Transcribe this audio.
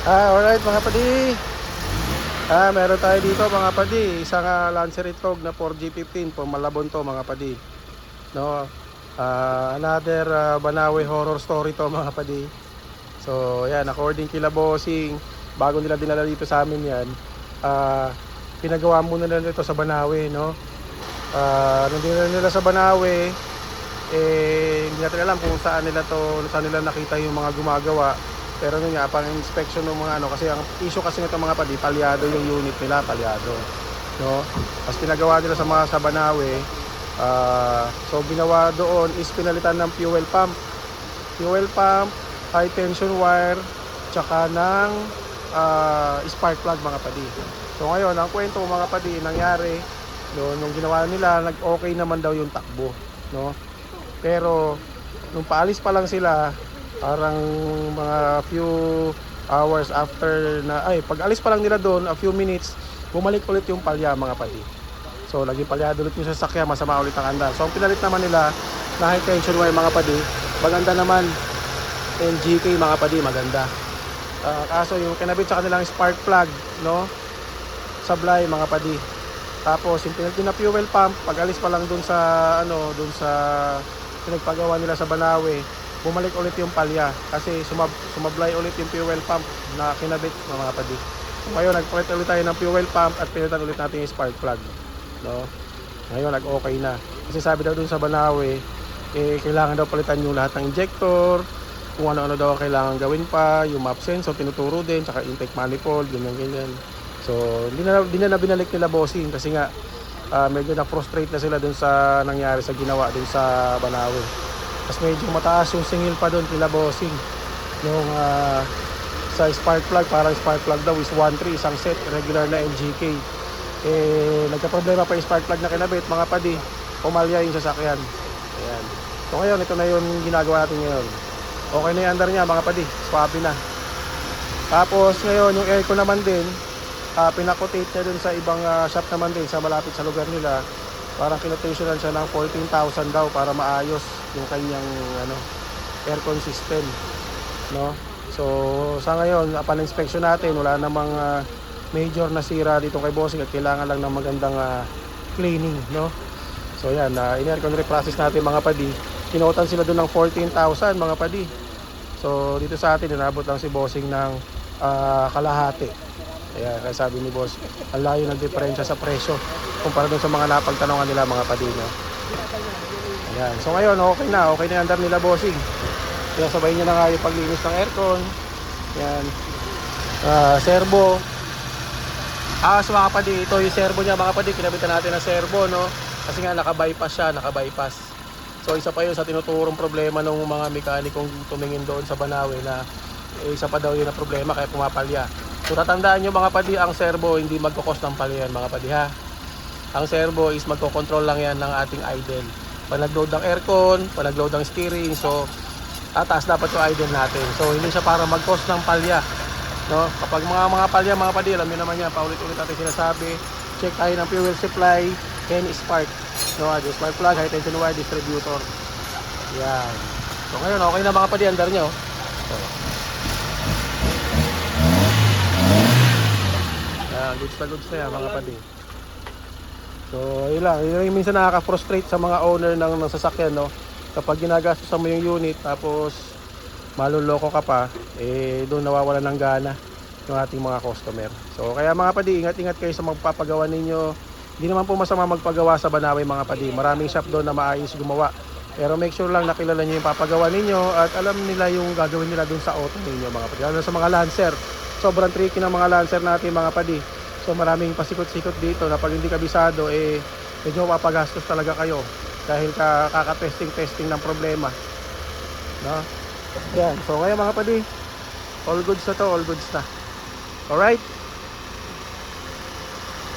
Ah, alright mga padi. Ah, meron tayo dito mga padi. Isang uh, Lancer Itlog na 4G15 po Malabon to mga padi. No. Ah, another ah, Banawe horror story to mga padi. So, yan, according kila bossing, bago nila dinala dito sa amin yan, ah, pinagawa muna nila ito sa Banawe, no? Nung dinala nila sa Banawe, eh, hindi natin alam kung saan nila to, saan nila nakita yung mga gumagawa. Pero yun nga, pang inspection ng mga ano, kasi ang issue kasi nito mga padi, palyado yung unit nila, palyado. No? Tapos pinagawa nila sa mga sa Banawe, ah, so ginawa doon is pinalitan ng fuel pump. Fuel pump, high tension wire, tsaka ng ah, spark plug mga padi. So ngayon, ang kwento mga padi, nangyari, no, nung ginawa nila, nag-okay naman daw yung takbo. No? Pero, nung paalis pa lang sila, parang mga few hours after na, ay, pag alis pa lang nila doon, a few minutes, bumalik ulit yung palya mga padi. So, lagi palyado ulit yung sasakyan, masama ulit ang andar. So, ang pinalit naman nila, na high tension wire mga padi, maganda naman, NGK mga padi, maganda. Ah, kaso yung kinabit sa kanilang spark plug, no? Sablay mga padi. Tapos yung pinalit din na fuel pump, pag alis pa lang dun sa ano, dun sa pinagpagawa nila sa Banawe, bumalik ulit yung palya kasi sumab sumablay ulit yung fuel pump na kinabit ng mga padi. So, ngayon nagpalit ulit tayo ng fuel pump at pinitan ulit natin yung spark plug. No? Ngayon nag-okay na. Kasi sabi daw dun sa Banawe, eh, kailangan daw palitan yung lahat ng injector, kung ano-ano daw ang kailangan gawin pa, yung map sensor, tinuturo din, tsaka intake manifold, ganyan ganyan. So, hindi na, hindi na binalik nila bossing kasi nga ah, medyo na-frustrate na sila dun sa nangyari sa ginawa dun sa Banawe. Tapos medyo mataas yung singil pa dun nila bossing. Yung ah, sa spark plug, parang spark plug daw is 1.3, isang set, regular na NGK. Eh, nagka-problema pa yung spark plug na kinabit, mga padi, pumalya yung sasakyan. Ayan. So ngayon, ito na yung ginagawa natin ngayon. Okay na yung andar niya, mga padi, swabe na. Tapos ngayon, yung aircon naman din, uh, pinakotate niya dun sa ibang ah, shop naman din sa malapit sa lugar nila. Parang kinotationan siya ng 14,000 daw para maayos yung kanyang ano, aircon system. No? So sa ngayon, upon inspection natin, wala namang ah, major na sira dito kay bossing at kailangan lang ng magandang ah, cleaning. No? So yan, uh, in-aircon reprocess natin mga padi. Kinotan sila doon ng 14,000 mga padi. So dito sa atin, inabot lang si bossing ng ah, kalahati. Kaya, kaya sabi ni boss, ang layo ng diferensya sa presyo kumpara dun sa mga napagtanongan nila mga padino. Ayan. So ngayon, okay na. Okay na yung andar nila bossing. Kaya sabay niya na nga yung paglinis ng aircon. Yan. Ah, servo. Ah, so mga padi, ito yung servo niya mga padi. Kinabitan natin ng servo, no? Kasi nga naka-bypass siya, naka-bypass. So isa pa yun sa tinuturong problema ng mga mekanikong tumingin doon sa Banawe na eh, isa pa daw yun na problema kaya pumapalya. So tatandaan nyo mga padi, ang servo hindi magkakos ng palya yan mga padi ha. Ang servo is magkocontrol lang yan ng ating idle. Pag nag-load ng aircon, pag nag-load ng steering, so tataas dapat yung idle natin. So hindi siya para mag-cost ng palya. No? Kapag mga mga palya, mga padi, alam naman yan, paulit-ulit natin sinasabi, check tayo ng fuel supply and spark. No, the spark plug, high tension wire, distributor. Yan. So ngayon, okay na mga padi, andar nyo. So, Yan, goods na goods na mga padi. So, yun lang. Yun yung minsan nakaka-frustrate sa mga owner ng, ng sasakyan, no? Kapag ginagastos mo yung unit, tapos maluloko ka pa, eh, doon nawawala ng gana yung ating mga customer. So, kaya mga padi, ingat-ingat kayo sa magpapagawa ninyo. Hindi naman po masama magpagawa sa Banawe mga padi. Maraming shop doon na maayos gumawa. Pero make sure lang nakilala nyo yung papagawa ninyo at alam nila yung gagawin nila doon sa auto ninyo mga padi. Lalo sa mga Lancer. Sobrang tricky ng mga Lancer natin mga padi. So maraming pasikot-sikot dito na pag hindi kabisado eh medyo mapagastos talaga kayo dahil ka kaka-testing-testing ng problema. No? Yan. So ngayon mga padi, all goods na to, all goods na. Alright?